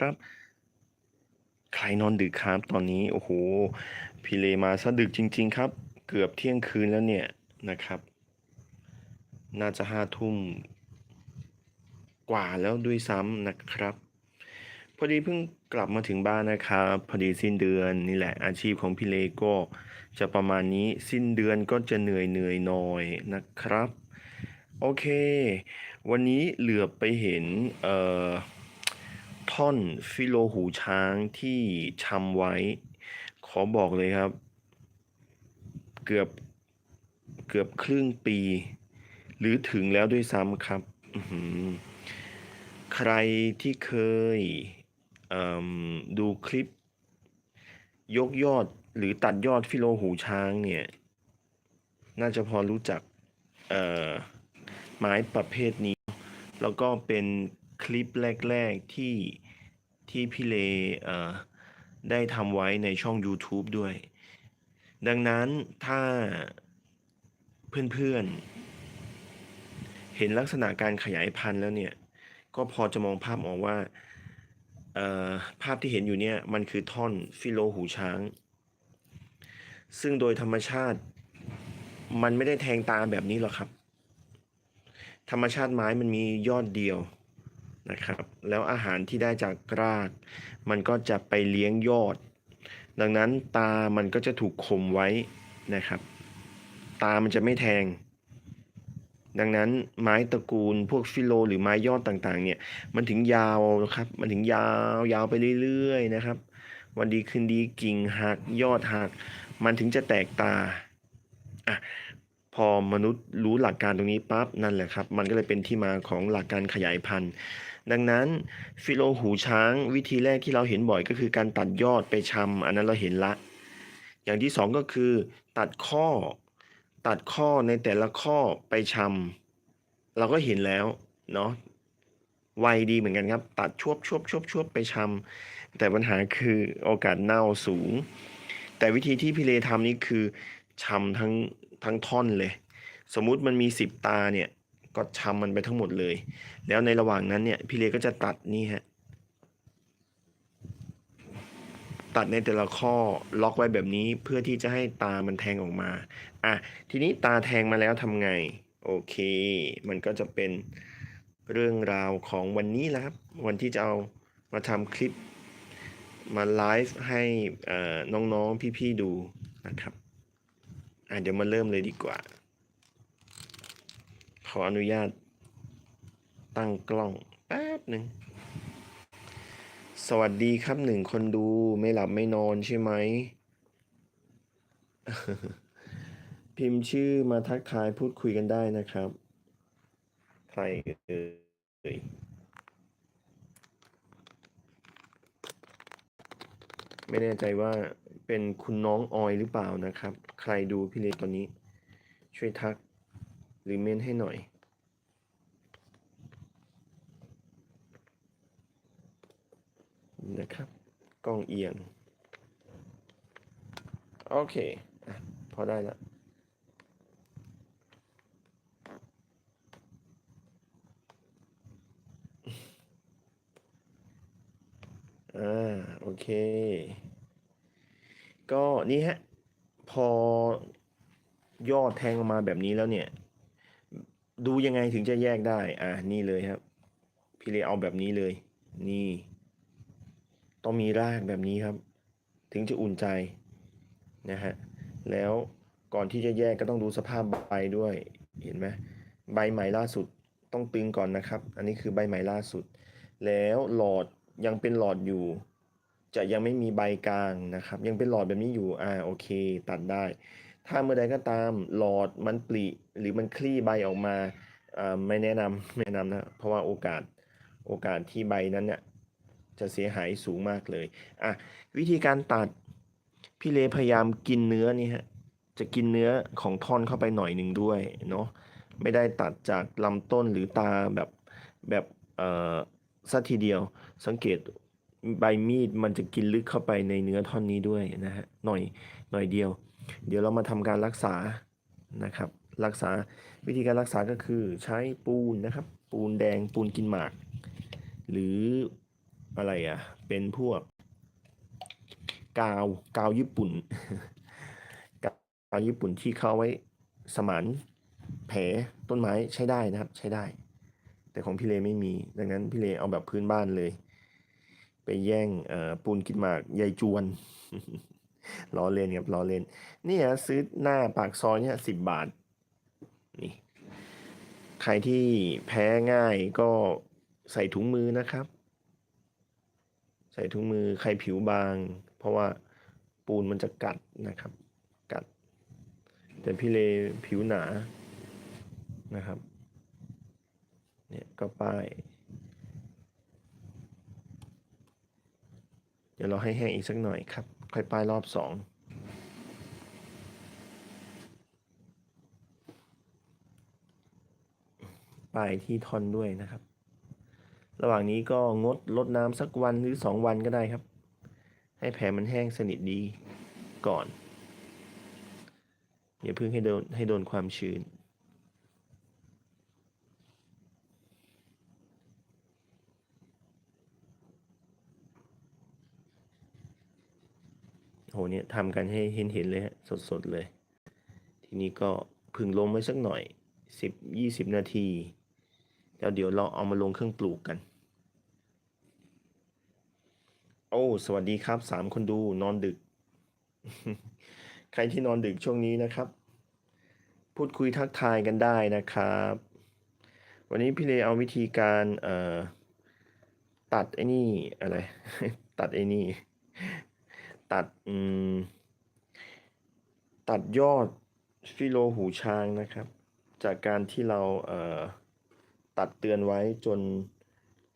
ครับ ใครนอนดึกครับตอนนี้ โอ้โห พี่เลมาซะดึกจริง ๆ ครับ เกือบเที่ยงคืนแล้วเนี่ยนะครับ น่าจะห้าทุ่มกว่าแล้วด้วยซ้ำนะครับ พอดีเพิ่งกลับมาถึงบ้านนะครับ พอดีสิ้นเดือนนี่แหละอาชีพของพี่เลก็จะประมาณนี้สิ้นเดือนก็จะเหนื่อยเหนื่อยหน่อยนะครับ โอเค วันนี้เหลือไปเห็นเอ่อ ท่อนฟิโลหูช้างที่ชำไว้ ขอบอกเลยครับ เกือบเกือบครึ่งปี หรือถึงแล้วด้วยซ้ำครับ ใครที่เคยเดูคลิป ยกยอดหรือตัดยอดฟิโลหูช้างเนี่ย น่าจะพอรู้จักไม้ประเภทนี้ แล้วก็เป็น คลิปแรก ๆ ที่ที่พี่เลเอ่อได้ทำไว้ในช่อง YouTube ด้วย ดังนั้นถ้าเพื่อนๆ เห็นลักษณะการขยายพันธุ์แล้วเนี่ย ก็พอจะมองภาพออกว่าภาพที่เห็นอยู่เนี่ย มันคือท่อนฟิโลหูช้าง ซึ่งโดยธรรมชาติมันไม่ได้แทงตาแบบนี้หรอกครับ ธรรมชาติไม้มันมียอดเดียว นะครับ แล้วอาหารที่ได้จากราก มันก็จะไปเลี้ยงยอด ดังนั้นตามันก็จะถูกคมไว้นะครับ ตามันจะไม่แทง ดังนั้นไม้ตระกูลพวกฟิโล หรือไม้ยอดต่างๆ เนี่ย มันถึงยาวนะครับ มันถึงยาวยาวไปเรื่อยๆนะครับ วันดีคืนดีกิ่งหักยอดหัก มันถึงจะแตกตาอะพอมนุษย์รู้หลักการตรงนี้ปั๊บนั่นแหละครับ มันก็เลยเป็นที่มาของหลักการขยายพันธุ์ ดังนั้นฟิโลหูช้างวิธีแรกที่เราเห็นบ่อยก็คือการตัดยอดไปชำอันนั้นเราเห็นละ อย่างที่สองก็คือ ตัดข้อ ตัดข้อในแต่ละข้อไปชำเราก็เห็นแล้วเนาะไวดีเหมือนกันครับ ตัดชวบชวบชวบชวบไปชำแต่ปัญหาคือโอกาสเน่าสูง แต่วิธีที่พี่เลทำนี่คือชำทั้งทั้งท่อนเลย สมมุติมันมีสิบตาเนี่ย ก็ชำมันไปทั้งหมดเลย แล้วในระหว่างนั้นเนี่ยพี่เลก็จะตัดนี่ฮะตัดในแต่ละข้อล็อกไว้แบบนี้เพื่อที่จะให้ตามันแทงออกมาอะทีนี้ตาแทงมาแล้วทำไง โอเค มันก็จะเป็นเรื่องราวของวันนี้แหละครับ วันที่จะเอามาทำคลิปมาไลฟ์ให้น้องๆ พี่ๆ ดูนะครับอะเดี๋ยวมาเริ่มเลยดีกว่า ขออนุญาต ตั้งกล้องแป๊บหนึ่ง สวัสดีครับหนึ่งคนดูไม่หลับไม่นอนใช่ไหม พิมพ์ชื่อมาทักทายพูดคุยกันได้นะครับ ใครเอ่ยไม่แน่ใจว่าเป็นคุณน้องออยหรือเปล่านะครับ ใครดูพี่เล็กตอนนี้ ช่วยทัก รือเมนให้หน่อย นะครับ กล้องเอียง โอเคอพอได้ละอ่า โอเค ก็นี่ฮะ พอยอดแทงออกมาแบบนี้แล้วเนี่ย ดูยังไงถึงจะแยกได้ อ่านี่เลยครับ พี่เลยเอาแบบนี้เลย นี่ ต้องมีรากแบบนี้ครับ ถึงจะอุ่นใจนะฮะ แล้วก่อนที่จะแยกก็ต้องดูสภาพใบด้วย เห็นไหมใบใหม่ล่าสุดต้องตึงก่อนนะครับ อันนี้คือใบใหม่ล่าสุด แล้วหลอดยังเป็นหลอดอยู่ จะยังไม่มีใบกลางนะครับ ยังเป็นหลอดแบบนี้อยู่ อ่า โอเค ตัดได้ ถ้าเมื่อใดก็ตามหลอดมันปลิหรือมันคลี่ใบออกมาอ่าไม่แนะนำไม่แนะนำนะเพราะว่าโอกาสโอกาสที่ใบนั้นเนี่ยจะเสียหายสูงมากเลยอะวิธีการตัดพี่เลพยายามกินเนื้อนี่ฮะจะกินเนื้อของท่อนเข้าไปหน่อยหนึ่งด้วยเนาะไม่ได้ตัดจากลำต้นหรือตาแบบแบบเอ่อสัทีเดียว สังเกตใบมีดมันจะกินลึกเข้าไปในเนื้อท่อนนี้ด้วยนะฮะหน่อยหน่อยเดียว เดี๋ยวเรามาทำการรักษานะครับ รักษาวิธีการรักษาก็คือใช้ปูนนะครับ ปูนแดงปูนกินหมาก หรืออะไรอะ เป็นพวก กาวกาวญี่ปุ่น กาวญี่ปุ่นที่เขาเอาไว้สมานแผลต้นไม้ใช้ได้นะครับ ใช้ได้ แต่ของพี่เลไม่มี ดังนั้นพี่เลเอาแบบพื้นบ้านเลย ไปแย่งปูนกินหมากยายจวน ล้อเล่นครับล้อเล่นนี่ฮะซื้อหน้าปากซอยเนี่ยสิบบาทนี่ใครที่แพ้ง่ายก็ใส่ถุงมือนะครับ ใส่ถุงมือใครผิวบาง เพราะว่าปูนมันจะกัดนะครับ กัด แต่พี่เลผิวหนานะครับเนี่ยก็ป้าย เดี๋ยวเราให้แห้งอีกสักหน่อยครับ ค่อยป้ายรอบสองป้ายที่ท่อนด้วยนะครับ ระหว่างนี้ก็งดลดน้ำสักวันหรือสองวันก็ได้ครับ ให้แผลมันแห้งสนิทดีก่อน อย่าเพิ่งให้โดนให้โดนความชื้น เนี่ยทำกันให้เห็นเห็นๆเลยฮะสดๆเลย ทีนี้ก็พึ่งลมไว้สักหน่อยสิบยี่สิบนาทีแล้วเดี๋ยวเราเอามาลงเครื่องปลูกกัน โอ้สวัสดีครับสามคนดูนอนดึก ใครที่นอนดึกช่วงนี้นะครับ พูดคุยทักทายกันได้นะครับ วันนี้พี่เลเอาวิธีการเอ่อตัดไอ้นี่อะไร ตัดไอ้นี่ ตัดอืมตัดยอดฟิโลหูช้างนะครับ จากการที่เราเอ่อตัดเตือนไว้จน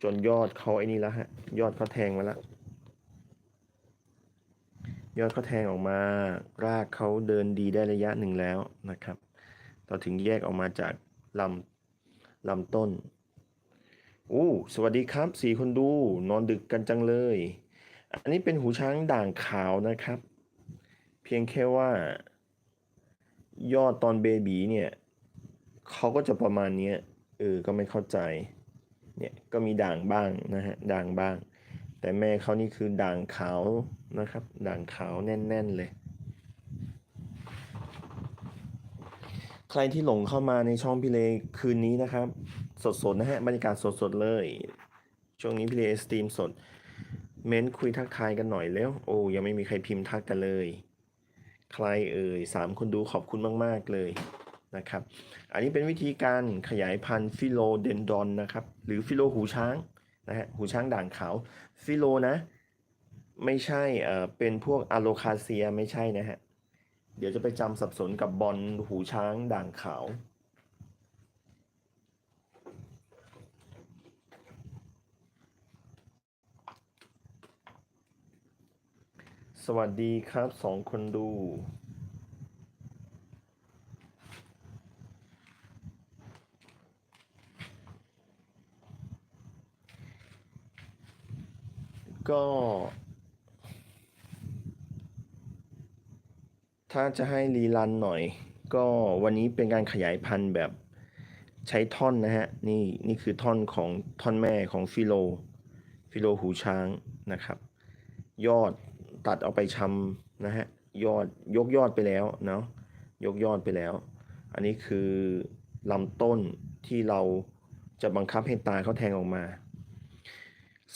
จนยอดเขาไอ้นี่แล้วฮะ ยอดเขาแทงมาแล้วยอดเขาแทงออกมารากเขาเดินดีได้ระยะหนึ่งแล้วนะครับเราถึงแยกออกมาจากลำลำต้นอู้สวัสดีครับสี่คนดู นอนดึกกันจังเลย อันนี้เป็นหูช้างด่างขาวนะครับ เพียงแค่ว่า ยอดตอนเบบีเนี่ยเขาก็จะประมาณนี้เออก็ไม่เข้าใจเนี่ยก็มีด่างบ้างนะฮะด่างบ้าง แต่แม่เขานี่คือด่างขาวนะครับ ด่างขาวแน่น ๆ เลย ใครที่หลงเข้ามาในช่องพี่เลคืนนี้นะครับ สดๆนะฮะบรรยากาศสดๆเลย ช่วงนี้พี่เลสตรีมสด เม้นคุยทักทายกันหน่อยแล้ว โอ้ยังไม่มีใครพิมพ์ทักกันเลย ใครเอ่ยสามคนดูขอบคุณมาก ๆ เลยนะครับ อันนี้เป็นวิธีการขยายพันธุ์ฟิโลเดนดอนนะครับ หรือฟิโลหูช้างนะฮะหูช้างด่างขาวฟิโลนะ ไม่ใช่เอ่อเป็นพวกอะโลคาเซียไม่ใช่นะฮะ เดี๋ยวจะไปจำสับสนกับบอลหูช้างด่างขาว สวัสดีครับสองคนดู ก็ถ้าจะให้รีรันหน่อย ก็วันนี้เป็นการขยายพันธุ์แบบใช้ท่อนนะฮะ นี่นี่คือท่อนของท่อนแม่ของฟิโล ฟิโลหูช้างนะครับ ยอด ตัดเอาไปชำนะฮะยอดยกยอดไปแล้วเนาะยกยอดไปแล้ว อันนี้คือลำต้นที่เราจะบังคับให้ตาเขาแทงออกมา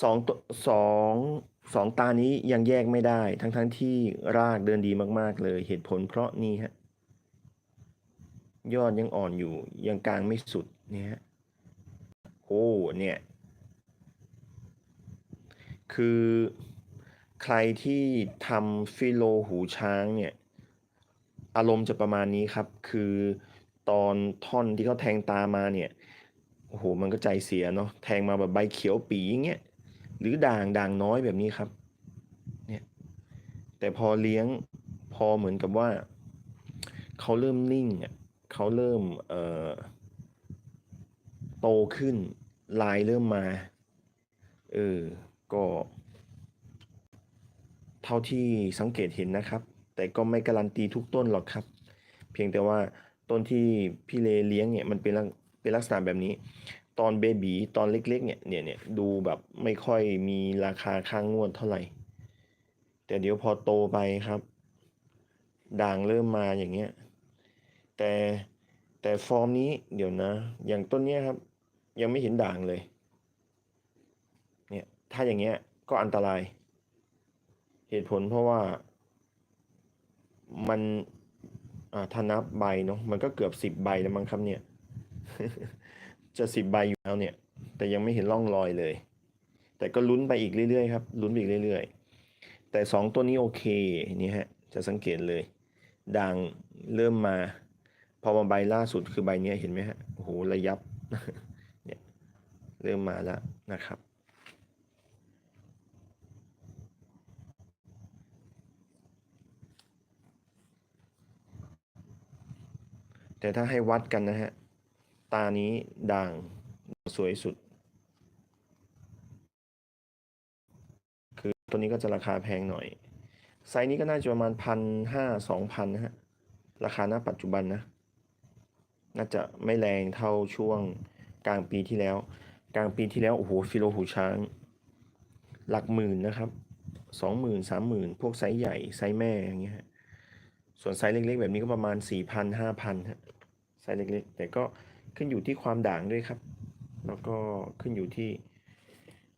สองตัวสองสองตานี้ยังแยกไม่ได้ ทั้งทั้งที่รากเดินดีมาก ๆ เลยเหตุผลเพราะนี่ฮะยอดยังอ่อนอยู่ ยังกลางไม่สุดเนี่ยฮะโอ้เนี่ย คือ ใครที่ทำฟิโลหูช้างเนี่ย อารมณ์จะประมาณนี้ครับ คือตอนท่อนที่เขาแทงตามาเนี่ยโอ้โหมันก็ใจเสียเนาะแทงมาแบบใบเขียวปีอย่างเงี้ยหรือด่างด่างน้อยแบบนี้ครับเนี่ยแต่พอเลี้ยงพอเหมือนกับว่าเขาเริ่มนิ่งอะเขาเริ่มเอ่อโตขึ้นลายเริ่มมา เออ ก็ เท่าที่สังเกตเห็นนะครับ แต่ก็ไม่การันตีทุกต้นหรอกครับ เพียงแต่ว่าต้นที่พี่เลเลี้ยงเนี่ยมันเป็นลักเป็นลักษณะแบบนี้ ตอนเบบีตอนเล็กๆเนี่ยเนี่ยเนี่ยดูแบบไม่ค่อยมีราคาค่างงวดเท่าไหร่ แต่เดี๋ยวพอโตไปครับ ด่างเริ่มมาอย่างเงี้ยแต่แต่ฟอร์มนี้เดี๋ยวนะ อย่างต้นเนี้ยครับ ยังไม่เห็นด่างเลย เนี่ยถ้าอย่างเงี้ยก็อันตราย เหตุผลเพราะว่ามันอ่าถ้านับใบเนาะมันก็เกือบสิบใบแล้วมั้งครับเนี่ย จะสิบใบอยู่แล้วเนี่ย แต่ยังไม่เห็นร่องรอยเลย แต่ก็ลุ้นไปอีกเรื่อยๆครับลุ้นไปอีกเรื่อยๆ แต่สองตัวนี้โอเคนี่ฮะ จะสังเกตเลย ด่างเริ่มมา พอมาใบล่าสุดคือใบเนี้ยเห็นไหมฮะโอ้โหระยับเนี่ยเริ่มมาแล้วนะครับ แต่ถ้าให้วัดกันนะฮะ ตานี้ด่างสวยสุด คือตัวนี้ก็จะราคาแพงหน่อย ไซส์นี้ก็น่าจะประมาณพันห้าสองพันนะฮะ ราคาณปัจจุบันนะ น่าจะไม่แรงเท่าช่วงกลางปีที่แล้ว กลางปีที่แล้ว โอ้โห ฟิโลหูช้าง หลักหมื่นนะครับสองหมื่นสามหมื่นพวกไซส์ใหญ่ ไซส์แม่อย่างเงี้ยส่วนไซส์เล็กๆ แบบนี้ก็ประมาณสี่พันห้าพันฮะ ส์เล็ก ๆ แต่ก็ขึ้นอยู่ที่ความด่างด้วยครับ แล้วก็ขึ้นอยู่ที่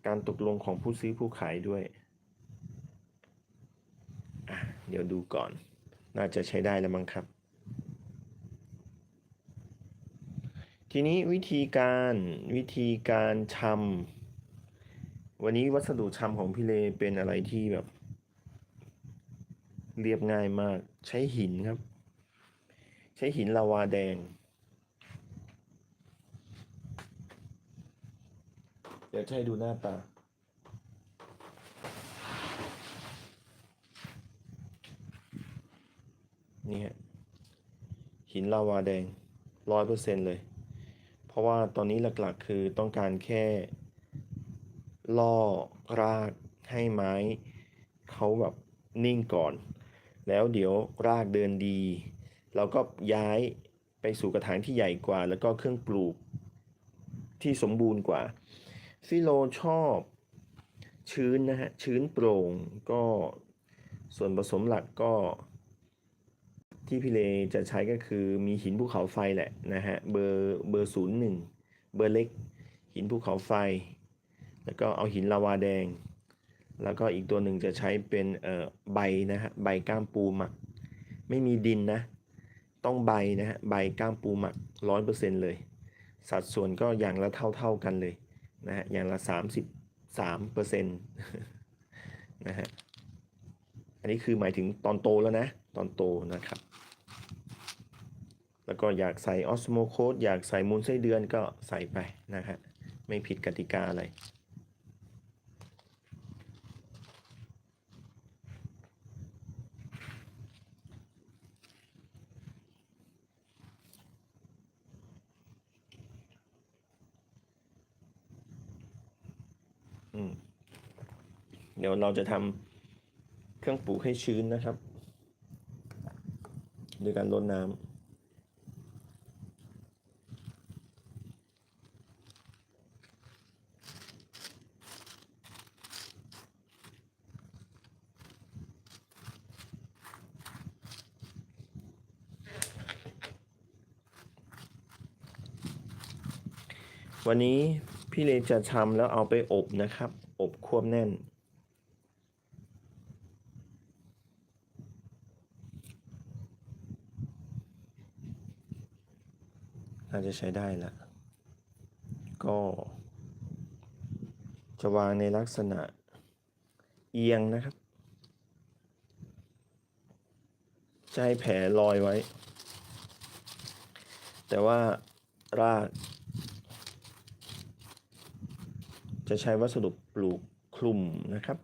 การตกลงของผู้ซื้อผู้ขายด้วยเดี๋ยวดูก่อน น่าจะใช้ได้แล้วมั้งครับ ทีนี้วิธีการวิธีการชำวันนี้วัสดุชำของพี่เลเป็นอะไรที่แบบ เรียบง่ายมาก ใช้หินครับ ใช้หินลาวาแดง เดี๋ยวจะให้ดูหน้าตา นี่ฮะหินลาวาแดงร้อยเปอร์เซ็นเลย เพราะว่าตอนนี้หลักๆคือต้องการแค่ ล่อรากให้ไม้เขาแบบนิ่งก่อน แล้วเดี๋ยวรากเดินดี เราก็ย้ายไปสู่กระถางที่ใหญ่กว่า แล้วก็เครื่องปลูกที่สมบูรณ์กว่า ฟิโลชอบชื้นนะฮะ ชื้นโปร่งก็ส่วนผสมหลักก็ ที่พี่เลจะใช้ก็คือมีหินภูเขาไฟแหละนะฮะ เบอร์เบอร์ศูนย์หนึ่งเบอร์เล็ก หินภูเขาไฟ แล้วก็เอาหินลาวาแดง แล้วก็อีกตัวหนึ่งจะใช้เป็นเอ่อใบนะฮะ ใบก้ามปูหมัก ไม่มีดินนะ ต้องใบนะฮะ ใบก้ามปูหมักร้อยเปอร์เซ็นเลย สัดส่วนก็อย่างละเท่าๆกันเลย นะฮะอย่างละสามสิบสามเปอร์เซ็นต์นะฮะอันนี้คือหมายถึงตอนโตแล้วนะ ตอนโตนะครับ แล้วก็อยากใส่ออสโมโคดอยากใส่มูลไส้เดือนก็ใส่ไปนะฮะไม่ผิดกติกาอะไร เดี๋ยวเราจะทำเครื่องปลูกให้ชื้นนะครับโดยการรดน้ำวันนี้พี่เลจะทำแล้วเอาไปอบนะครับ อบควบแน่น จะใช้ได้ละก็จะวางในลักษณะเอียงนะครับจะให้แผลลอยไว้ แต่ว่าราก จะใช้วัสดุปลูกคลุมนะครับ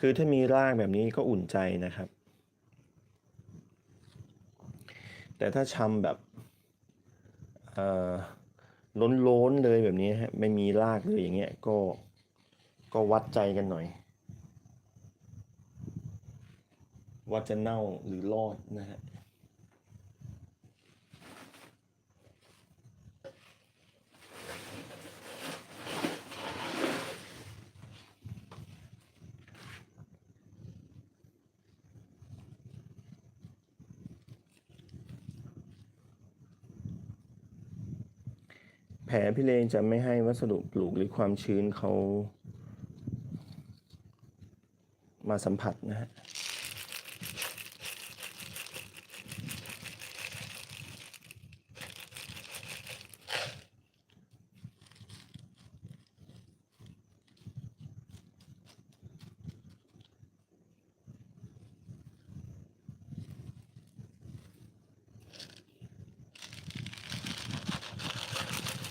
คือถ้ามีรากแบบนี้ก็อุ่นใจนะครับ แต่ถ้าชำแบบล้นล้นๆเลยแบบนี้ฮะไม่มีรากเลยอย่างเงี้ยก็ก็วัดใจกันหน่อย ว่าจะเน่าหรือรอดนะฮะ แผลพี่เลนจะไม่ให้วัสดุปลูกหรือความชื้นเขามาสัมผัสนะฮะ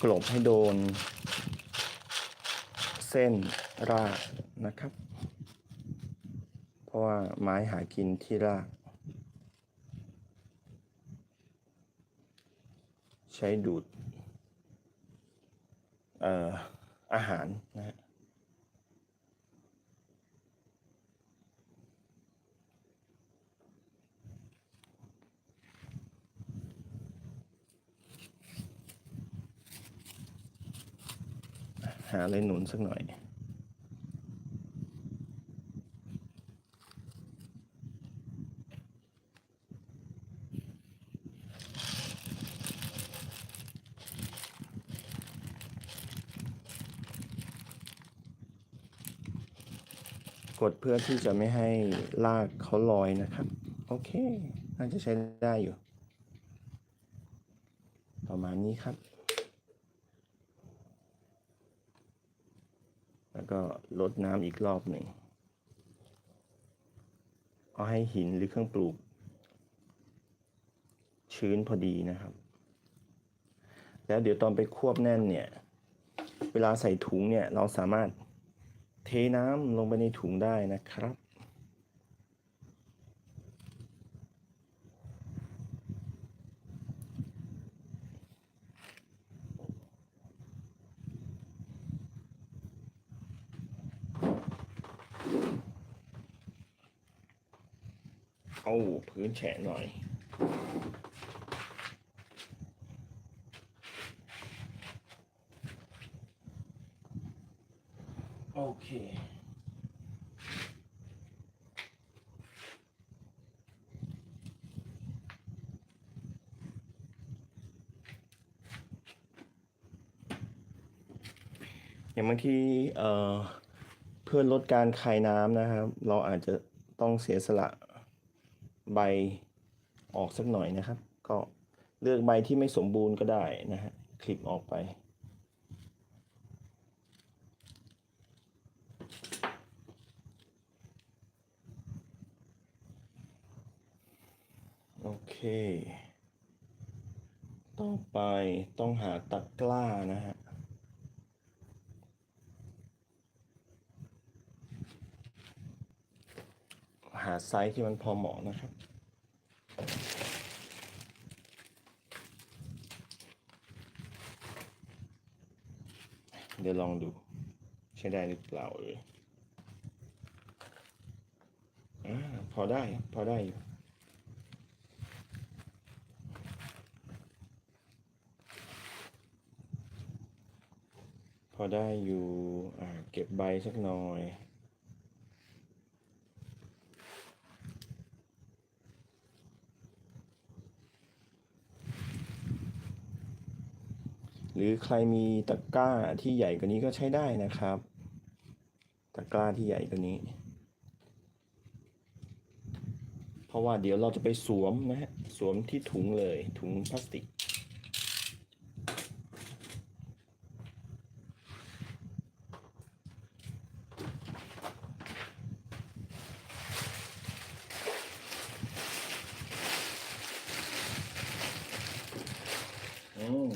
กลบให้โดน เส้นรากนะครับ เพราะว่าไม้หากินที่ราก ใช้ดูดอออาหารนะาอะไรหนุนสักหน่อย กดเพื่อที่จะไม่ให้ลากเขาลอยนะครับ โอเค น่าจะใช้ได้อยู่ ประมาณนี้ครับ แล้วก็ล ดน้ำอีกรอบหนึ่ง เอาให้หินหรือเครื่องปลูก ชื้นพอดีนะครับ แล้วเดี๋ยวตอนไปควบแน่นเนี่ย เวลาใส่ถุงเนี่ยเราสามารถเทน้ำลงไปในถุงได้นะครับ เอาพื้นแฉะหน่อย โอเคอย่างบางทีเเพื่อลดการคายน้ำนะครับ เราอาจจะต้องเสียสละ ใบออกสักหน่อยนะครับ ก็เลือกใบที่ไม่สมบูรณ์ก็ได้นะฮะคลิปออกไป โอเค ต่อไปต้องหาตะกร้านะฮะ หาไซส์ที่มันพอเหมาะนะครับเดี๋ยวลองดูใช้ได้หรือเปล่าเอ่ยอพอได้ พอได้อยู่พอได้อยู่เก็บใบสักหน่อย หรือใครมีตะกร้าที่ใหญ่กว่านี้ก็ใช้ได้นะครับ ตะกร้าที่ใหญ่กว่านี้ เพราะว่าเดี๋ยวเราจะไปสวมนะฮะ สวมที่ถุงเลยถุงพลาสติก อืม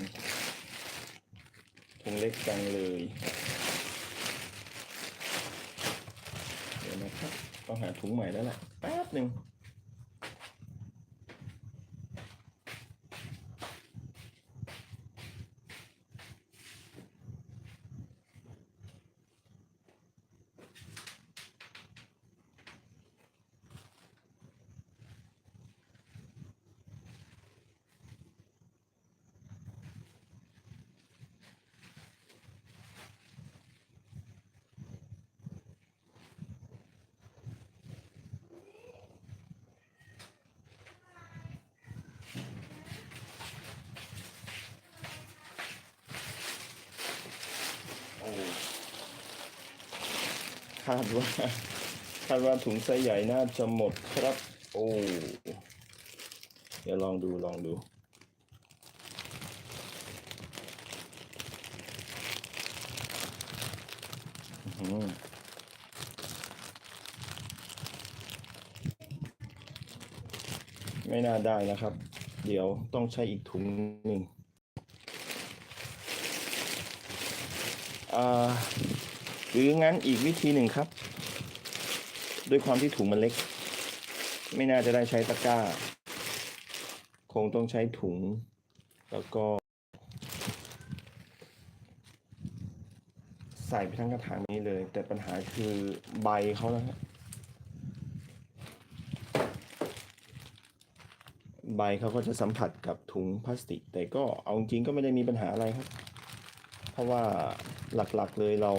ถุง เล็กจังเลย เดี๋ยวนะครับ ต้องหาถุงใหม่แล้วแหละแป๊บหนึ่ง คาดว่าคาดว่าถุงไซส์ใหญ่น่าจะหมดครับ โอ้เดี๋ยวลองดูลองดูไม่น่าได้นะครับ เดี๋ยวต้องใช้อีกถุงหนึ่งอ่า หรืองั้นอีกวิธีหนึ่งครับ ด้วยความที่ถุงมันเล็ก ไม่น่าจะได้ใช้ตะกร้า คงต้องใช้ถุง แล้วก็ ใส่ไปทั้งกระถางนี้เลย แต่ปัญหาคือใบเขานะฮะใบเขาก็จะสัมผัสกับถุงพลาสติก แต่ก็เอาจริงก็ไม่ได้มีปัญหาอะไรครับ เพราะว่าหลักๆเลยเรา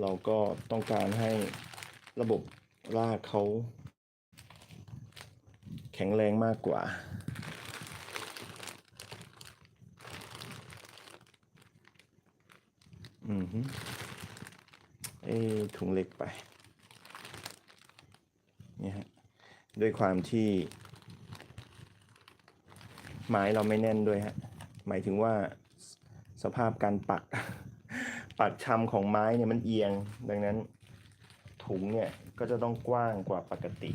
เราก็ต้องการให้ระบบรากเขาแข็งแรงมากกว่า อืมฮึเอ้ถุงเล็กไป เนี่ยฮะ ด้วยความที่ ไม้เราไม่แน่นด้วยฮะ หมายถึงว่าสสภาพการปัก ปักชำของไม้เนี่ยมันเอียง ดังนั้นถุงเนี่ยก็จะต้องกว้างกว่าปกติ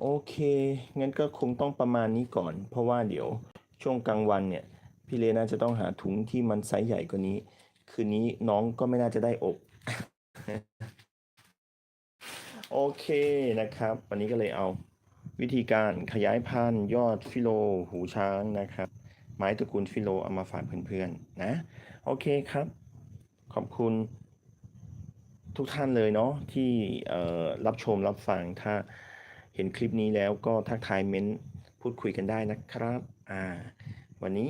โอเค งั้นก็คงต้องประมาณนี้ก่อน เพราะว่าเดี๋ยวช่วงกลางวันเนี่ย พี่เลน่าจะต้องหาถุงที่มันไซส์ใหญ่กว่านี้ คืนนี้น้องก็ไม่น่าจะได้อบ โอเคนะครับ วันนี้ก็เลยเอาวิธีการขยายพันธุ์ยอดฟิโลหูช้างนะครับ ไม้ตระกูลฟิโลเอามาฝากเพื่อนๆนะ โอเคครับ ขอบคุณทุกท่านเลยเนาะที่รับชมรับฟังถ้าเห็นคลิปนี้แล้วก็ทักทายเม้นต์พูดคุยกันได้นะครับอ่าวันนี้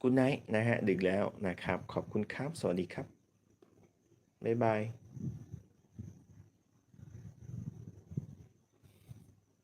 กุ d ไน h t นะฮะดึกแล้วนะครับ ขอบคุณครับ สวัสดีครับ บ๊ายบาย